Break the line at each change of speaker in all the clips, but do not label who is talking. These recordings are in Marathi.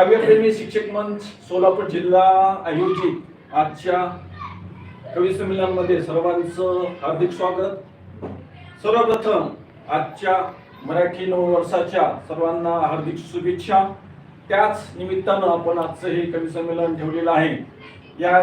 काव्यप्रेमी शिक्षक मंच सोलापूर जिल्हा आयोजित आजच्या कवी संमेलनामध्ये सर्वांचं हार्दिक स्वागत. सर्वप्रथम आजच्या मराठी नववर्षाच्या सर्वांना हार्दिक शुभेच्छा. त्याच निमित्तानं आपण आजचं हे कवी संमेलन ठेवलेलं आहे. या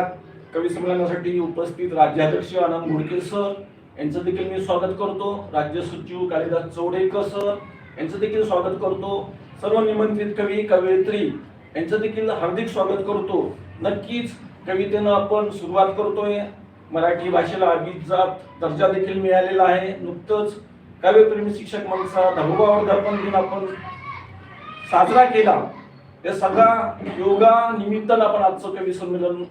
कवी संमेलनासाठी उपस्थित राज्याध्यक्ष आनंद घोडके सर यांचं देखील मी स्वागत करतो. राज्य सचिव कालिदास चौडेकर सर यांचं देखील स्वागत करतो. सर्व निमंत्रित कवी कवयित्री यांचं देखील हार्दिक स्वागत करतो. नक्कीच कवितेनं आपण सुरुवात करतोय. मराठी भाषेला अभिजात दर्जा देखील मिळालेला आहे. नुकतंच काव्यप्रेमी शिक्षक मंचचा दहावा वर्धापन दिन आपण साजरा केला. या सगळ्या योगा निमित्तानं आपण आजचं कवी संमेलन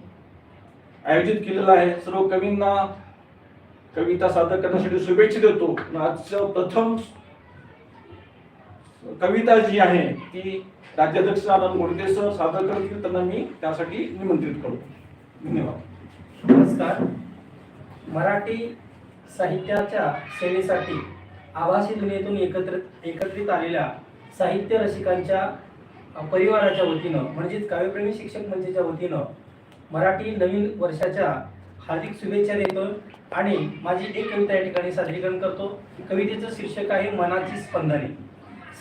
आयोजित केलेलं आहे. सर्व कवींना कविता सादर करण्यासाठी शुभेच्छा देतो. आजचं प्रथम कविता जी आहे ती राज्याध्यक्ष आनंद गोडके सर सादर करतील त्यांना मी त्यासाठी निमंत्रित करतो. धन्यवाद.
नमस्कार. मराठी साहित्याच्या सेवेसाठी आभासी दुनियेतून एकत्रित एकत्रित आलेल्या साहित्य रसिकांच्या परिवाराच्या वतीनं म्हणजेच काव्यप्रेमी शिक्षक मंचच्या वतीनं मराठी नवीन वर्षाच्या हार्दिक शुभेच्छा देतो आणि माझी एक कविता या ठिकाणी सादरीकरण करतो. कवितेचं शीर्षक आहे मनाची स्पंदने.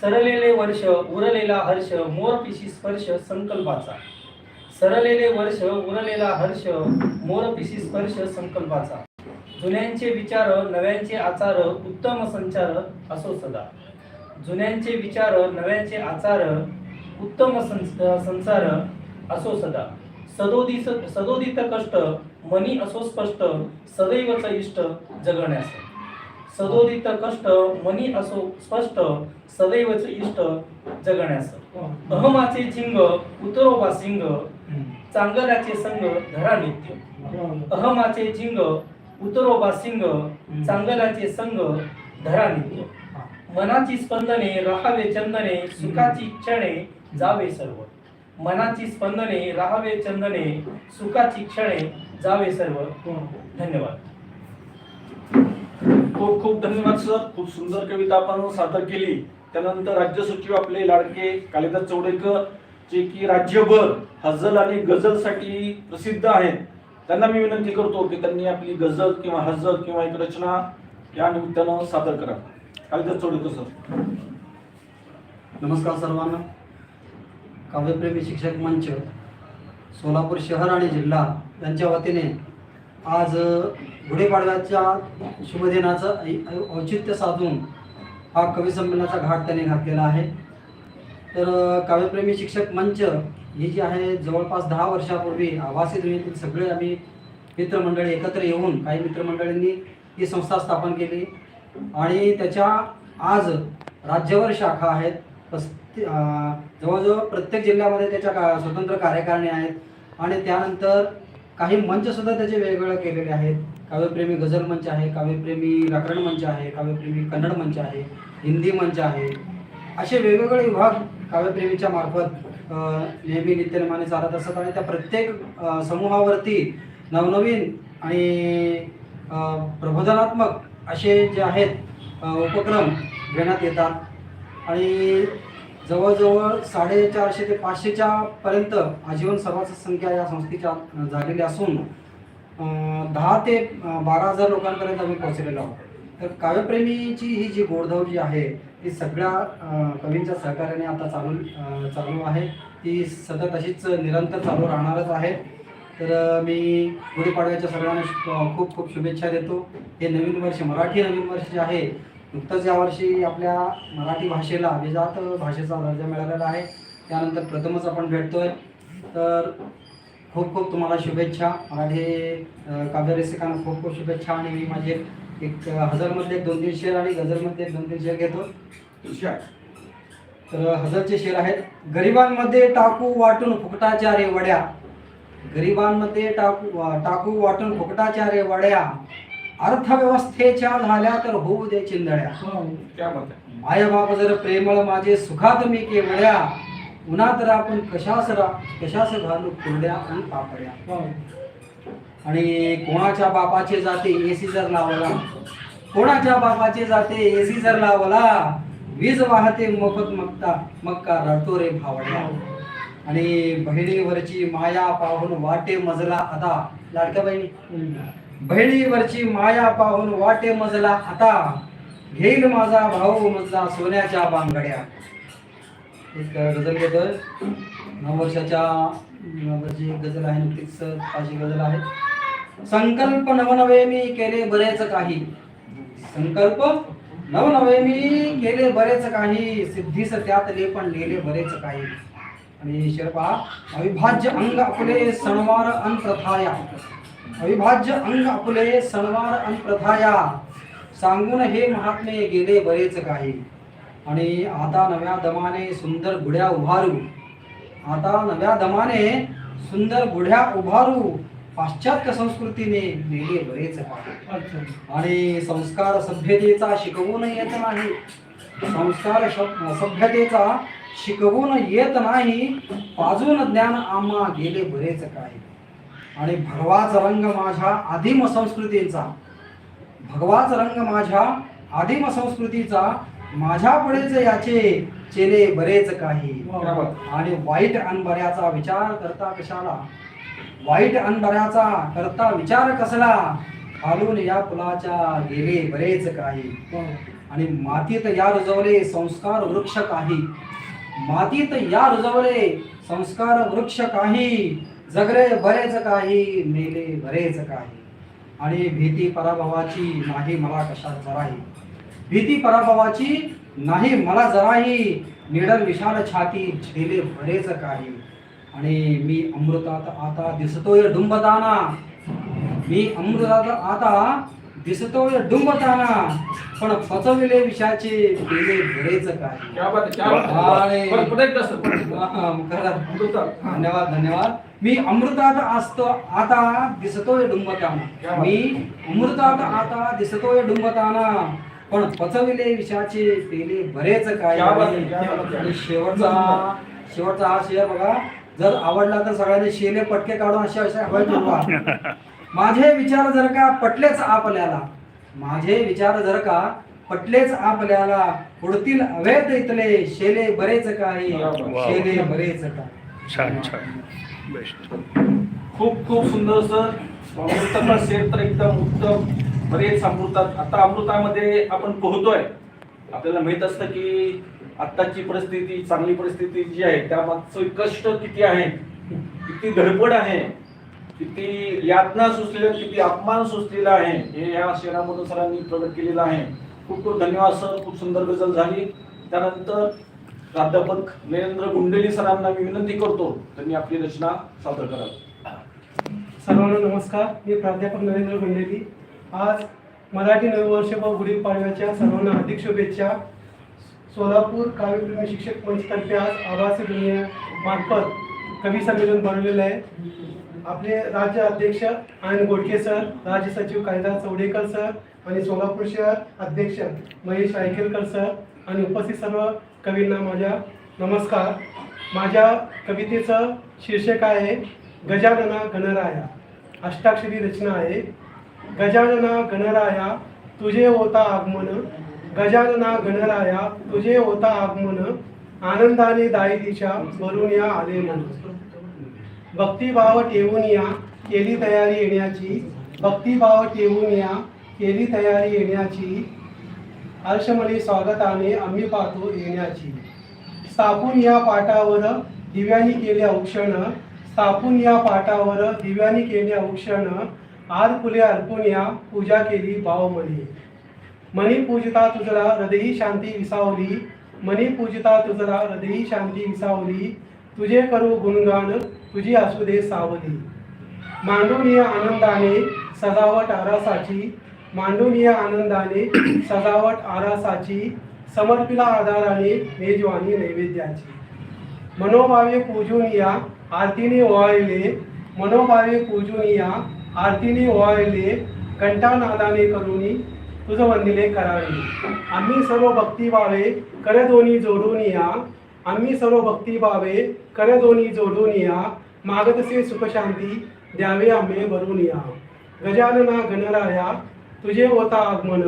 सरलेले वर्ष उरलेला हर्ष मोर पिशी स्पर्श संकल्पाचा. सरलेले वर्ष उरलेला हर्ष मोर पिशी स्पर्श संकल्पाचा. जुन्यांचे विचार नव्यांचे आचार उत्तम संचार असो सदा. जुन्यांचे विचार नव्यांचे आचार उत्तम संसार असो सदा. सदोदित सदोदित कष्ट मनी असो स्पष्ट सदैवच इष्ट जगण्यास. सदोदित कष्ट मनी असो स्पष्ट सदैवच इष्ट जगण्यास. अहमाचे झिंग उतरोबा सिंग चांगल्याचे संग धरा नित्य. अहमाचे झिंग उतरोबा सिंग चांगल्याचे संग धरा नित्य. मनाची स्पंदने राहावे चंदने सुखाची क्षणे जावे सर्व. मनाची स्पंदने राहावे चंदने सुखाची क्षणे जावे सर्व. धन्यवाद.
खूप खूप धन्यवाद सर. खूप सुंदर कविता आपण सादर केली. त्यानंतर राज्य सचिव आपले लाडके कालिदास चौडेकर जे की राज्यभर हजल आणि गझलसाठी प्रसिद्ध आहेत. त्यांना मी विनंती करतो की त्यांनी आपली गझल किंवा हजल किंवा एक रचना या निमित्तानं सादर करा. कालिदास चौडेकर सर.
नमस्कार सर्वांना. काव्यप्रेमी शिक्षक मंच सोलापूर शहर आणि जिल्हा यांच्या वतीने आज गुढीपाडव्याच्या शुभदिनाचं ऐ- औचित्य साधून हा कवी संमेलनाचा घाट त्याने घातलेला आहे. तर काव्यप्रेमी शिक्षक मंच ही जी आहे जवळपास दहा वर्षापूर्वी आभासी दुनियेतील सगळे आम्ही मित्रमंडळी एकत्र येऊन काही मित्रमंडळींनी ही संस्था स्थापन केली. आणि त्याच्या आज राज्यभर शाखा आहेत. पस्ती जवळजवळ प्रत्येक जिल्ह्यामध्ये त्याच्या का स्वतंत्र कार्यकारिणी आहेत. आणि त्यानंतर काही मंच सुद्धा त्याचे वेगवेगळे केलेले आहेत. काव्यप्रेमी गझल मंच आहे काव्यप्रेमी व्याकरण मंच आहे काव्यप्रेमी कन्नड मंच आहे हिंदी मंच आहे. असे वेगवेगळे विभाग काव्यप्रेमीच्या मार्फत नेहमी नित्यनेमाने चालत असतात आणि त्या प्रत्येक समूहावरती नवनवीन आणि प्रबोधनात्मक असे जे आहेत उपक्रम घेण्यात येतात. आणि जवळजवळ साडेचारशे ते पाचशेच्या पर्यंत आजीवन सर्वांची संख्या या संस्थेच्या झालेली असून दहा ते बारा हजार लोकांपर्यंत आम्ही पोहोचलेलो आहोत. तर काव्यप्रेमीची ही जी गोडधाव जी आहे ती सगळ्या कवींच्या सहकार्याने आता चालू चालू आहे. ती सतत अशीच निरंतर चालू राहणारच आहे. तर मी गुढीपाडव्याच्या सर्वांना खूप खूप शुभेच्छा देतो. हे नवीन वर्ष मराठी नवीन वर्ष जे आहे नुकतंच यावर्षी आपल्या मराठी भाषेला अभिजात भाषेचा दर्जा मिळालेला आहे. त्यानंतर प्रथमच आपण भेटतोय. तर खूप खूप तुम्हाला शुभेच्छा. मराठी काव्यरसिकांना खूप खूप शुभेच्छा आणि मी माझे एक हजरमधले दोन तीन शेर आणि गझलमधले दोन तीन शेर घेतो. तर हजरचे शेर आहेत. गरिबांमध्ये टाकू वाटून फुकटाच्या रे वड्या. गरिबांमध्ये टाकू टाकू वाटून फुकटाच्या रे वड्या. अर्थव्यवस्थेच्या झाल्या तर होऊ दे चिंधड्या
आहे
मायबाप जर प्रेमळ माझे सुखात मी केवड्या उन्हात रा आपण कशास कशास घालू कुरड्या आणि पापड्या? आणि कोणाच्या बापाचे जाते एसी जर लावला कोणाच्या बापाचे जाते एसी जर लावला वीज वाहते मोफत मक्ता मक्का रडतो रे भावड्या. आणि बहिणीवरची माया पाहून वाटे मजला आता लाडक्या बहिणी. बहिणीवरची माया पाहून वाटे मजला आता. घेईल माझा भाऊ मजला सोन्याच्या बांगड्या. एक गझल घेतोय नऊ वर्षाच्या जी गझल आहे नुकतीच माझी गझल आहे. संकल्प नवनवे मी केले बरेच काही. संकल्प नवनवे मी केले बरेच काही. सिद्धीस त्यातले पण लिहिले बरेच काही. आणि शेरपा अविभाज्य अंग आपले सणवार अनप्रथाया अविभाज्य अंग आपले सणवार अनप्रथाया सांगून हे महात्मे गेले बरेच काही. आणि आता नव्या दमाने सुंदर गुढ्या उभारू. आता नव्या दमाने सुंदर गुढ्या उभारू. पाश्चात्य संस्कृतीने नेले बरेच काही. आणि संस्कार सभ्यतेचा शिकवून येत नाही. संस्कार श- सभ्यतेचा शिकवून येत नाही. पाजून ज्ञान आम्हा गेले बरेच काही. आणि भगवाच रंग माझ्या आदिम संस्कृतीचा. भगवाच रंग माझ्या आदिम संस्कृतीचा माझ्या पुढेच याचे चेले बरेच काही. आणि वाईट अनबऱ्याचा विचार करता कशाला? वाईट अनबऱ्याचा करता विचार कसला? खालून या पुलाच्या गेले बरेच काही. आणि मातीत या रुजवले संस्कार वृक्ष काही. मातीत या रुजवले संस्कार वृक्ष काही. जगले बरेच काही मेले बरेच काही. आणि भीती पराभवाची नाही मला कशात जराही. भीती पराभवाची नाही मला जराही. निडर विशाल छाती झेले बरेच काही. आणि मी अमृतात आता दिसतोय डुंबताना. मी अमृतात आता दिसतोय डुंबताना. पण पचविले विषाचे गेले बरेच काही. हा. धन्यवाद धन्यवाद. मी अमृतात असतो आता दिसतोय डुंबताना. मी अमृतात आता दिसतोय डुंबताना. पण पचविले विषाचे पेले बरेच काय
क्या क्या.
आणि शेवटचा शेवटचा हा शेअर बघा जर आवडला तर सगळ्यांनी शेले पटके काढून असे असे हवाई फिरवा माझे विचार जर का पटलेच आपल्याला. माझे विचार जर का पटलेच आपल्याला. उडतील अवैध इथले शेले बरेच काही. शेले बरेच काही
छान छान. बेस्ट.
खूप खूप सुंदर सर. अमृताचा शेर तर एकदम उत्तम. बरेच अमृतात आता अमृतामध्ये आपण पोहतोय. आपल्याला माहीत असतं की आत्ताची परिस्थिती चांगली परिस्थिती जी आहे त्यामागचं कष्ट किती आहे? किती धडपड आहे? किती यातना सुचलेल्या किती अपमान सुचलेला आहे? हे या शेणामधून सरांनी प्रगट केलेलं आहे. खूप खूप धन्यवाद सर. खूप सुंदर गजल झाली. त्यानंतर प्राध्यापक नरेंद्र गुंडेली सरांना मी विनंती करतो त्यांनी आपली रचना सादर करावी.
सर्वांना नमस्कार मी प्राध्यापक नरेंद्र गुंडेली. आज मराठी नववर्ष व गुढीपाडव्याच्या सर्वांना हार्दिक शुभेच्छा. सोलापूर काव्यप्रेमी शिक्षक मंचतर्फे आज आभासी दुनिया मार्फत कवी संमेलन भरवलेलं आहे. आपले राज्य अध्यक्ष आनंद गोडके सर राज्य सचिव कायदा चौडेकर सर आणि सोलापूर शहर अध्यक्ष महेश आयकेलकर सर आणि उपस्थित सर्व कवींना माझ्या नमस्कार. माझ्या कवितेचं शीर्षक आहे गजानना गणराया. अष्टाक्षरी रचना आहे गजानना गणराया तुझे होता आगमन. गजानना गणराया तुझे होता आगमन. आनंदाने दायितीच्या भरून या आले मन. भक्तिभाव ठेवून या केली तयारी येण्याची. भक्तिभाव ठेवून या केली तयारी येण्याची. हर्षमणी स्वागताने आम्ही पाहतो येण्याची. स्थापून या पाटावर दिव्यानी केले औक्षण स्थापून या पाटावर दिव्यानी केले औक्षण आर फुले अर्पून या पूजा केली भावमणी मणी पूजता तुझला हृदयी शांती विसावली मणी पूजता तुझला हृदयी शांती विसावली तुझे करू गुणगान तुझी असू दे सावली. मांडून या आनंदाने सजावट आरासाची मांडून या आनंदाने सजावट आरासाची समर्पिला आधाराने मेजवानी नैवेद्याची. मनोभावे पूजून या आरतीने ओवाळले मनोभावे पूजून या आरतीने ओवाळले कंठानादाने करुणी तुझ वंदिले करावे. आम्ही सर्व भक्तिभावे कर दोन्ही जोडून या आम्ही सर्व भक्तिभावे कर दोन्ही जोडून या मागतसे सुखशांती द्यावे आम्ही भरून या गजानना गणराया तुझे होता आगमन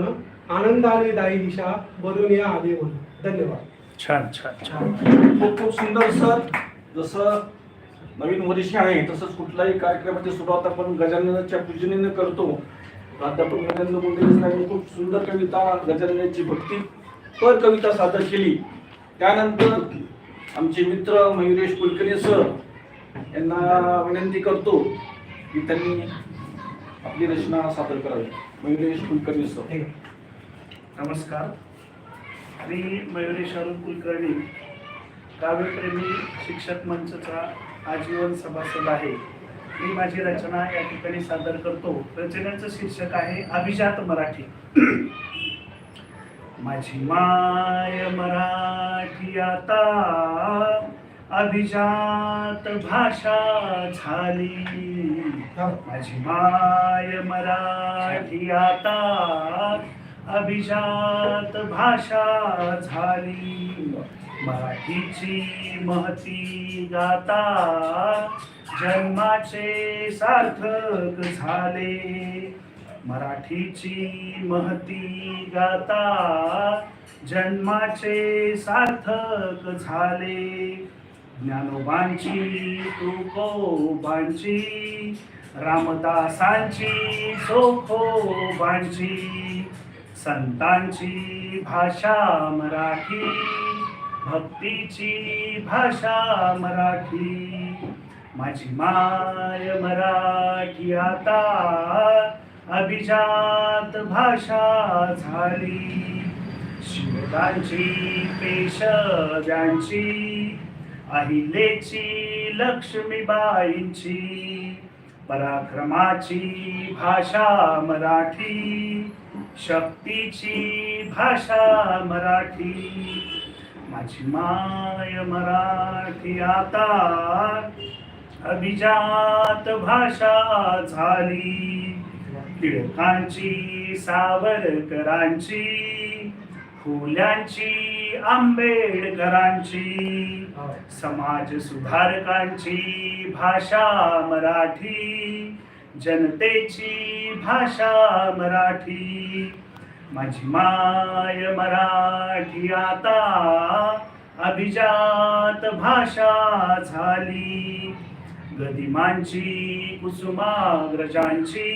आनंदाने दाई दिशा भरून या आदेवन धन्यवाद.
छान छान छान.
खूप खूप सुंदर सर. जसं नवीन वर्ष आहे तसंच कुठलाही कार्यक्रमाची सुरुवात आपण गजाननाच्या पूजनेनं करतो. प्राध्यापक नरेंद्र मुंडे साहेबांनी खूप सुंदर कविता गजाननाची भक्ती पर कविता सादर केली. त्यानंतर आमचे मित्र मयुरेश कुलकर्णी सर यांना विनंती करतो की त्यांनी आपली रचना सादर करावी. मयुरेश कुलकर्णी सर.
नमस्कार. मी मयुरेश अरुण कुलकर्णी. काव्यप्रेमी शिक्षक मंचचा आजीवन सभासद आहे. मी माझी रचना या ठिकाणी सादर करतो. रचनेचं शीर्षक आहे अभिजात मराठी. माझी माय मराठी आता अभिजात भाषा झाली. माझी माय मराठी आता अभिजात भाषा झाली. मराठीची महती गाता जन्माचे सार्थक झाले. मराठीची महती गाता जन्माचे सार्थक झाले. ज्ञानोबांची तुकोबांची रामदासांची सोखोबांची संतांची भाषा मराठी भक्तीची भाषा मराठी. माझी माय मराठी आता अभिजात भाषा झाली. शिवदांची पेशव्यांची अहिलेची लक्ष्मीबाईंची पराक्रमाची भाषा मराठी शक्तीची भाषा मराठी. माझी माय मराठी आता अभिजात भाषा झाली. टिळकांची सावरकरांची फुल्यांची आंबेडकरांची समाज सुधारकांची भाषा मराठी जनतेची भाषा मराठी. माझी माय मराठी आता अभिजात भाषा झाली. गदिमांची कुसुमाग्रजांची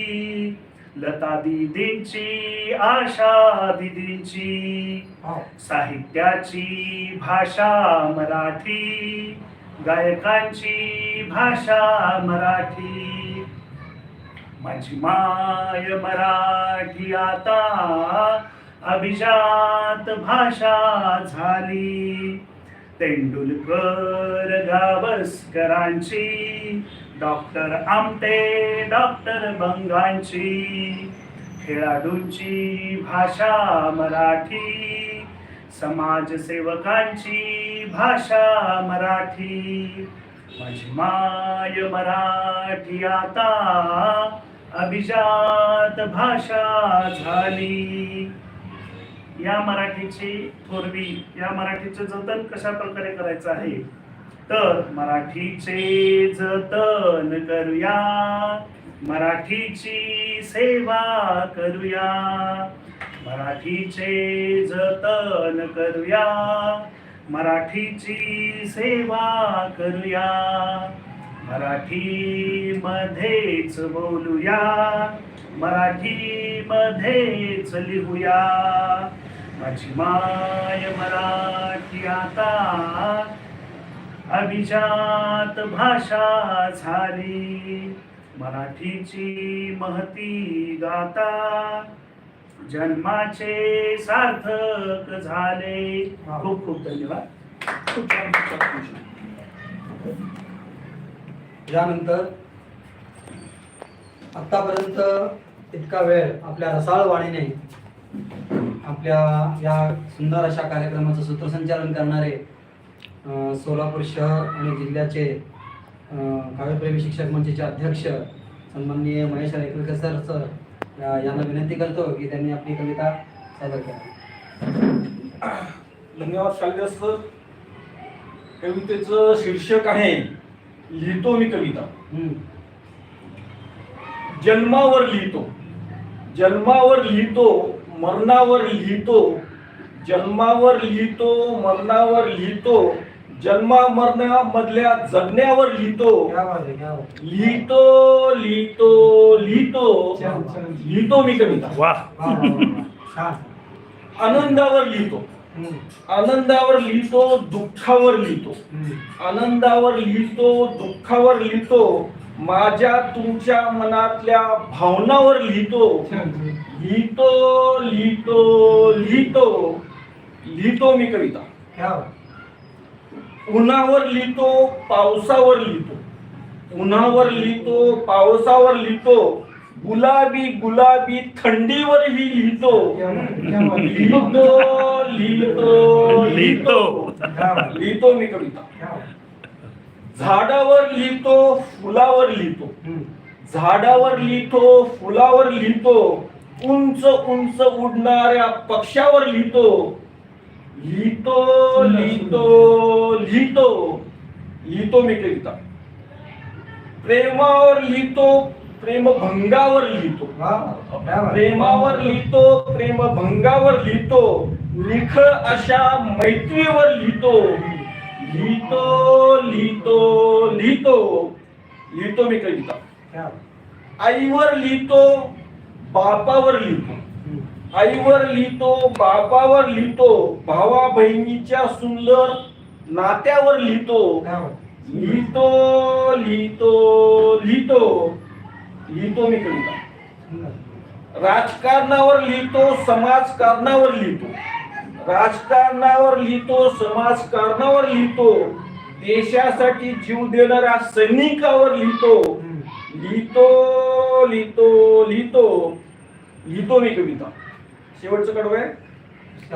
लता दिदींची आशा दिदींची साहित्याची भाषा मराठी गायकांची भाषा मराठी. माझी माय मराठी आता अभिजात भाषा झाली. तेंडुलकर गावस्करांची डॉक्टर आमटे डॉक्टर बंगांची खेळाडूंची भाषा मराठी समाजसेवकांची भाषा मराठी. माझी माय मराठी आता अभिजात भाषा झाली. या मराठीची थोरवी या मराठीचं जतन कशा प्रकारे करायचं आहे? तर मराठीचे जतन करूया. मराठीची सेवा करूया. मराठीचे जतन करूया. मराठीची सेवा करूया. मराठीमध्येच बोलूया. मराठीमध्येच लिहूया. माझी माय मराठी आता अभिजात भाषा झाली. मराठीची महती गाता. जन्माचे सार्थक झाले. खूप खूप धन्यवाद.
यानंतर आत्तापर्यंत इतका वेळ आपल्या रसाळ वाणीने आपल्या या सुंदर अशा कार्यक्रमाचं सूत्रसंचालन करणारे सोलापूर शहर आणि जिल्ह्याचे काव्यप्रेमी शिक्षक मंचचे अध्यक्ष सन्माननीय महेश रेखलकर सर सर यांना विनंती करतो की त्यांनी आपली कविता सादर करावी
धन्यवाद कालिदास सर. कवितेचं शीर्षक आहे लिहितो मी कविता. जन्मावर लिहितो. जन्मावर लिहितो मरणावर लिहितो. जन्मावर लिहितो मरणावर लिहितो. जन्मा मरण्या मधल्या जगण्यावर लिहितो. लिहितो लिहितो. लिहितो. लिहितो मी कविता. आनंदावर लिहितो. आनंदावर लिहितो दुःखावर लिहितो. आनंदावर लिहितो दुःखावर लिहितो. माझ्या तुमच्या मनातल्या भावनावर लिहितो. लिहितो लिहितो लिहितो. लिहितो मी कविता. उन्हावर लिहितो पावसावर लिहितो. उन्हावर लिहितो पावसावर लिहितो. गुलाबी गुलाबी थंडीवरही लिहितो. लिहितो लिहितो
लिहितो.
लिहितो मी कविता. झाडावर लिहितो फुलावर लिहितो. झाडावर लिहितो फुलावर लिहितो. उंच उंच उडणाऱ्या पक्ष्यावर लिहितो. लिहितो लिहितो लिहितो लिहितो मी कविता प्रेमावर लिहितो प्रेमभंगावर लिहितो. प्रेमावर लिहितो प्रेमभंगावर लिहितो. निखळ अशा मैत्रीवर लिहितो. लिहितो लिहितो लिहितो. लिहितो मी कविता. आईवर लिहितो बापावर लिहितो. आईवर लिहितो बापावर लिहितो भावा बहिणीच्या सुंदर नात्यावर लिहितो. लिहितो लिहितो लिहितो. लिहितो मी कविता. राजकारणावर लिहितो समाजकारणावर लिहितो. राजकारणावर लिहितो समाजकारणावर लिहितो. देशासाठी जीव देणाऱ्या सैनिकावर लिहितो. लिहितो लिहितो लिहितो. लिहितो मी कविता. शेवटचं कडवं आहे.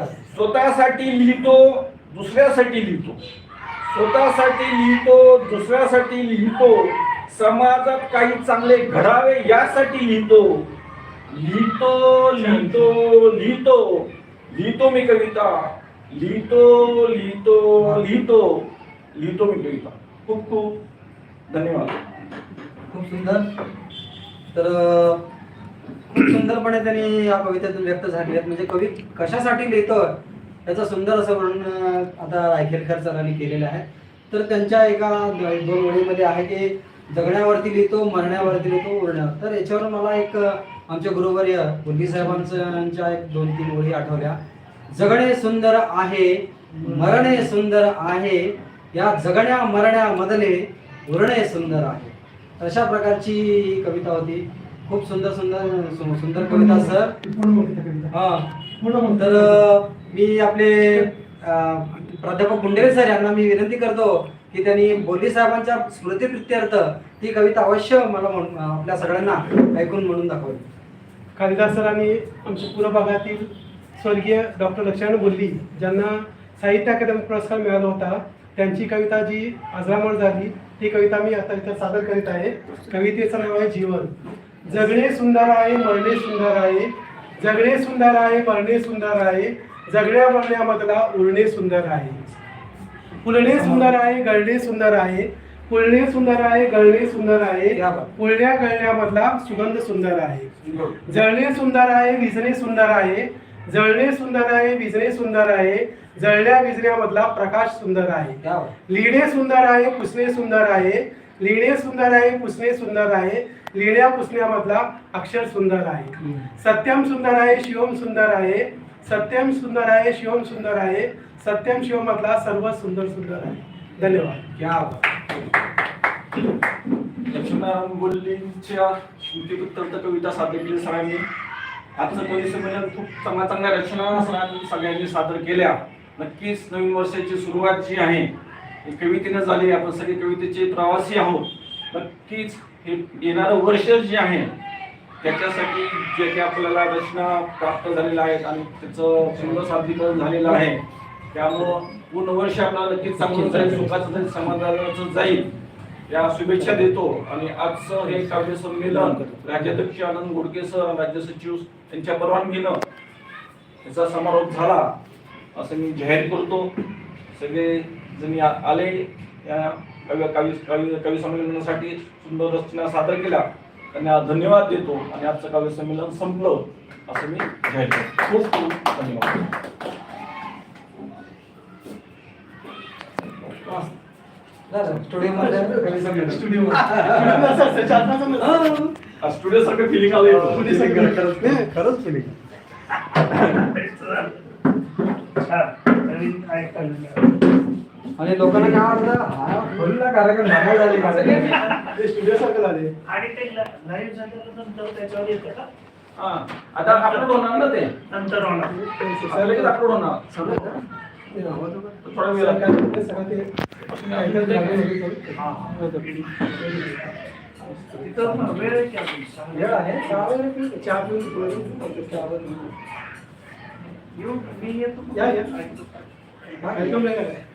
स्वतःसाठी लिहितो दुसऱ्यासाठी लिहितो. स्वतःसाठी लिहितो दुसऱ्यासाठी लिहितो. समाजात काही चांगले घडावे यासाठी लिहितो. लिहितो लिहितो लिहितो. लिहितो मी कविता. लिहितो लिहितो लिहितो. लिहितो मी कविता. खूप खूप धन्यवाद.
खूप सुंदर. तर खूप सुंदरपणे त्यांनी या कवितेतून व्यक्त झाले आहेत. म्हणजे कवी कशासाठी लिहितो याचं सुंदर असं वर्णन आता रायखेलकर सरांनी केलेलं आहे. तर त्यांच्या एका दोन ओळीमध्ये आहे की जगण्यावरती लिहितो मरण्यावरती लिहितो उरण्यावर. तर याच्यावर मला एक आमच्या गुरुवर्य गुल्ली साहेबांच्या एक दोन तीन ओळी आठवल्या. जगणे सुंदर आहे मरणे सुंदर आहे या जगण्या मरण्यामधले उरणे सुंदर आहे. अशा प्रकारची ही कविता होती. खूप सुंदर सुंदर सु- सुंदर कविता सर.
पूर्ण कविता.
हा.
पूर्ण.
तर अ, मी आपले अ, प्राध्यापक गुंडेरे सर यांना मी विनंती करतो की त्यांनी बोली साहेबांच्या स्मृतीप्रित्यर्थ ती कविता अवश्य मला म्हण- आपल्या सगळ्यांना ऐकून म्हणून दाखवली.
कालिदास सरांनी आमच्या पूर्व भागातील स्वर्गीय डॉक्टर लक्ष्मण बोल्ली ज्यांना साहित्य अकादमी पुरस्कार मिळाला होता त्यांची कविता जी अजरामर झाली ती कविता मी आता इथं सादर करीत आहे. कवितेचं नाव आहे जीवन. जगणे सुंदर आहे मरणे सुंदर आहे जगणे सुंदर आहे मरणे सुंदर आहे जगण्या मरण्यामधला उरणे सुंदर आहे फुलणे सुंदर आहे गळणे सुंदर आहे फुलणे सुंदर आहे गळणे सुंदर आहे. फुलण्या गळण्यामधला सुगंध सुंदर आहे जळणे सुंदर आहे विजणे सुंदर आहे जळणे सुंदर आहे विजणे सुंदर आहे जळण्या विजण्यामधला प्रकाश सुंदर आहे. लिहिणे सुंदर आहे पुसणे सुंदर आहे लिहिणे सुंदर आहे पुसणे सुंदर आहे लिहिण्या पुसण्यामधला अक्षर सुंदर आहे. सत्यम सुंदर आहे शिवम सुंदर आहे. सत्यम सुंदर आहे शिवम सुंदर आहे. सत्यम शिवम मधला सर्व सुंदर सुंदर आहे. धन्यवाद.
या लक्ष्मीनारायण
लक्ष्मण बोल्लींच्या कविता सादर केली सरांनी. आजचं कवी संमेलन खूप चांगल्या चांगल्या रचना सरांनी सगळ्यांनी सादर केल्या. नक्कीच नवीन वर्षाची सुरुवात जी आहे कवितेनं झाली. आपण सगळे कवितेचे प्रवासी आहोत. नक्कीच हे येणारं वर्ष जे आहे त्याच्यासाठी जे काही आपल्याला रचना प्राप्त झालेल्या आहेत आणि त्याचं सुंदर सादरीकरण झालेलं आहे त्यामुळं पूर्ण वर्ष आपल्याला नक्कीच चांगलं जाईल सुखाचं जाईल समाधानाचं जाईल. या शुभेच्छा देतो आणि आजचं हे काव्य संमेलन राज्याध्यक्ष आनंद गोडके सर राज्य सचिव यांच्या परवानगीनं याचा समारोप झाला असं मी जाहीर करतो. सगळे जणी आले या कवी कवी कवी कवी संमेलनासाठी सुंदर रचना सादर केल्या त्यांना धन्यवाद देतो आणि आजचं काव्य संमेलन संपलं असं मी जाहीर करतो. खूप खूप धन्यवाद.
स्टुडिओ
स्टुडिओ
सारखं फिलिंग आलं.
खरंच
ऐकायला
आणि लोकांना काय वाटलं हा फुलला कार्यक्रम धमाल झाली का
ते स्टुडिओ सारखं झाले.
आणि ते लाईव्ह झाल्यानंतर त्याच्यावर येतं का?
हा. आता अपलोड होणार ना ते?
नंतर होणार.
लगेच अपलोड होणार.
वगैरे.
थोडा वेळ लागेल.
सगळं ते सगळं ते.
हा, हा. वेळ आहे.